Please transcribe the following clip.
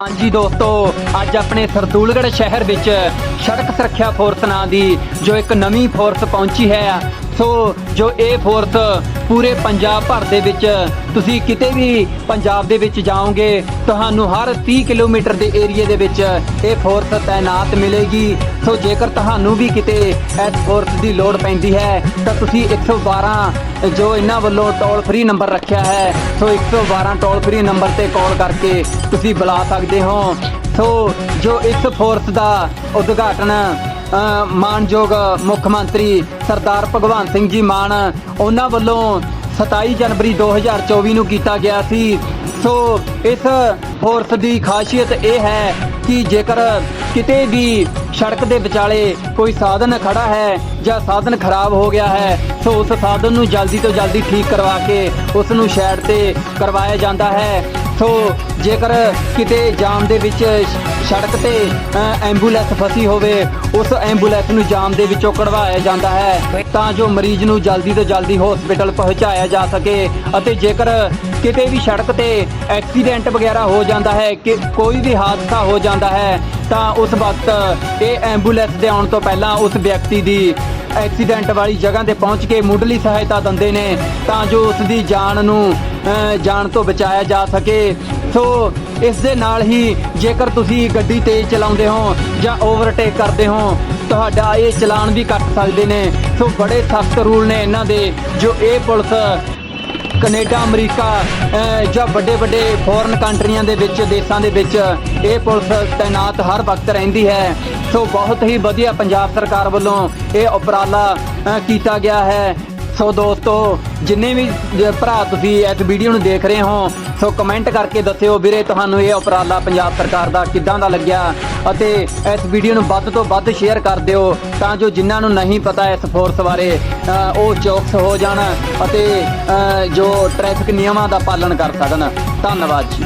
ਹਾਂਜੀ ਦੋਸਤੋ, ਅੱਜ ਆਪਣੇ ਸਰਦੂਲਗੜ੍ਹ ਸ਼ਹਿਰ ਵਿੱਚ ਸੜਕ ਸੁਰੱਖਿਆ ਫੋਰਸ ਨਾਂ ਦੀ ਜੋ ਇੱਕ ਨਵੀਂ ਫੋਰਸ ਪਹੁੰਚੀ ਹੈ ਸੋ ਜੋ ਇਹ ਫੋਰਸ ਪੂਰੇ ਪੰਜਾਬ ਭਰ ਦੇ ਵਿੱਚ ਤੁਸੀਂ ਕਿਤੇ ਵੀ ਪੰਜਾਬ ਦੇ ਵਿੱਚ ਜਾਓਗੇ, ਤੁਹਾਨੂੰ ਹਰ 30 ਕਿਲੋਮੀਟਰ ਦੇ ਏਰੀਏ ਦੇ ਵਿੱਚ ਇਹ ਫੋਰਸ ਤਾਇਨਾਤ ਮਿਲੇਗੀ। ਸੋ ਜੇਕਰ ਤੁਹਾਨੂੰ ਵੀ ਕਿਤੇ ਇਸ ਫੋਰਸ ਦੀ ਲੋੜ ਪੈਂਦੀ ਹੈ, ਤਾਂ ਤੁਸੀਂ 112 ਜੋ ਇਹਨਾਂ ਵੱਲੋਂ ਟੋਲ ਫ੍ਰੀ ਨੰਬਰ ਰੱਖਿਆ ਹੈ, ਸੋ 112 ਟੋਲ ਫ੍ਰੀ ਨੰਬਰ ਤੇ ਕਾਲ ਕਰਕੇ ਤੁਸੀਂ ਬੁਲਾ ਸਕਦੇ ਹੋ। ਸੋ ਜੋ ਇਸ ਫੋਰਸ ਦਾ ਉਦਘਾਟਨ ਅ, ਮਾਨਯੋਗ ਮੁੱਖ ਮੰਤਰੀ ਸਰਦਾਰ ਭਗਵੰਤ ਸਿੰਘ ਜੀ ਮਾਨ ਉਹਨਾਂ ਵੱਲੋਂ 27 ਜਨਵਰੀ 2024 ਨੂੰ ਕੀਤਾ ਗਿਆ ਸੀ। ਸੋ ਇਸ ਫੋਰਸ ਦੀ ਖਾਸੀਅਤ ਇਹ ਹੈ ਕਿ ਜੇਕਰ ਕਿਤੇ ਵੀ ਸੜਕ ਦੇ ਵਿਚਾਲੇ ਕੋਈ ਸਾਧਨ ਖੜਾ ਹੈ ਜਾਂ ਸਾਧਨ ਖਰਾਬ ਹੋ ਗਿਆ ਹੈ ਸੋ ਉਸ ਸਾਧਨ ਨੂੰ ਜਲਦੀ ਤੋਂ ਜਲਦੀ ਠੀਕ ਕਰਵਾ ਕੇ ਉਸ ਨੂੰ ਸ਼ੈਡ ਤੇ ਕਰਵਾਇਆ ਜਾਂਦਾ ਹੈ। ਸੋ ਜੇਕਰ ਕਿਤੇ ਜਾਮ ਦੇ ਵਿੱਚ ਸੜਕ ਤੇ ਐਂਬੂਲੈਂਸ ਫਸੀ ਹੋਵੇ, ਉਸ ਐਂਬੂਲੈਂਸ ਨੂੰ ਜਾਮ ਦੇ ਵਿੱਚੋਂ ਕਢਵਾਇਆ ਜਾਂਦਾ ਹੈ, ਤਾਂ ਜੋ ਮਰੀਜ਼ ਨੂੰ ਜਲਦੀ ਤੋਂ ਜਲਦੀ ਹਸਪੀਟਲ ਪਹੁੰਚਾਇਆ ਜਾ ਸਕੇ। ਅਤੇ ਜੇਕਰ ਕਿਤੇ ਵੀ ਸੜਕ ਤੇ ਐਕਸੀਡੈਂਟ ਵਗੈਰਾ ਹੋ ਜਾਂਦਾ ਹੈ, ਕਿ ਕੋਈ ਵੀ ਹਾਦਸਾ ਹੋ ਜਾਂਦਾ ਹੈ, ਤਾਂ ਉਸ ਵਕਤ ਇਹ ਐਂਬੂਲੈਂਸ ਦੇ ਆਉਣ ਤੋਂ ਪਹਿਲਾਂ ਉਸ ਵਿਅਕਤੀ ਦੀ ਐਕਸੀਡੈਂਟ ਵਾਲੀ ਜਗ੍ਹਾ ਤੇ ਪਹੁੰਚ ਕੇ ਮੁੱਢਲੀ ਸਹਾਇਤਾ ਦਿੰਦੇ ਨੇ ਤਾਂ ਜੋ ਉਸ ਦੀ ਜਾਨ ਨੂੰ ਜਾਣ ਤੋਂ ਬਚਾਇਆ ਜਾ ਸਕੇ। ਸੋ ਇਸ ਦੇ ਨਾਲ ਹੀ ਜੇਕਰ ਤੁਸੀਂ ਗੱਡੀ ਤੇਜ਼ ਚਲਾਉਂਦੇ ਹੋ ਜਾਂ ਓਵਰਟੇਕ ਕਰਦੇ ਹੋ, ਤੁਹਾਡਾ ਇਹ ਚਲਾਨ ਵੀ ਕੱਟ ਸਕਦੇ ਨੇ। ਸੋ ਬੜੇ ਸਖਤ ਰੂਲ ਨੇ ਇਹਨਾਂ ਦੇ, ਜੋ ਇਹ ਪੁਲਿਸ ਕੈਨੇਡਾ, ਅਮਰੀਕਾ ਜਾਂ ਵੱਡੇ ਵੱਡੇ ਫੋਰਨ ਕੰਟਰੀਆਂ ਦੇ ਵਿੱਚ, ਦੇਸ਼ਾਂ ਦੇ ਵਿੱਚ ਇਹ ਪੁਲਿਸ ਤਾਇਨਾਤ ਹਰ ਵਕਤ ਰਹਿੰਦੀ ਹੈ। ਸੋ ਬਹੁਤ ਹੀ ਵਧੀਆ ਪੰਜਾਬ ਸਰਕਾਰ ਵੱਲੋਂ ਇਹ ਉਪਰਾਲਾ ਕੀਤਾ ਗਿਆ ਹੈ। ਸੋ ਦੋਸਤੋ, ਜਿੰਨੇ ਵੀ ਭਰਾ ਤੁਸੀਂ ਇਸ ਵੀਡੀਓ ਨੂੰ ਦੇਖ ਰਹੇ ਹੋ, ਸੋ ਕਮੈਂਟ ਕਰਕੇ ਦੱਸਿਓ ਵੀਰੇ ਤੁਹਾਨੂੰ ਇਹ ਉਪਰਾਲਾ ਪੰਜਾਬ ਸਰਕਾਰ ਦਾ ਕਿੱਦਾਂ ਦਾ ਲੱਗਿਆ ਅਤੇ ਇਸ ਵੀਡੀਓ ਨੂੰ ਵੱਧ ਤੋਂ ਵੱਧ ਸ਼ੇਅਰ ਕਰ ਦਿਓ ਤਾਂ ਜੋ ਜਿਨ੍ਹਾਂ ਨੂੰ ਨਹੀਂ ਪਤਾ ਇਸ ਫੋਰਸ ਬਾਰੇ ਉਹ ਚੌਕਸ ਹੋ ਜਾਣ ਅਤੇ ਜੋ ਟ੍ਰੈਫਿਕ ਨਿਯਮਾਂ ਦਾ ਪਾਲਣ ਕਰ ਸਕਣ। ਧੰਨਵਾਦ ਜੀ।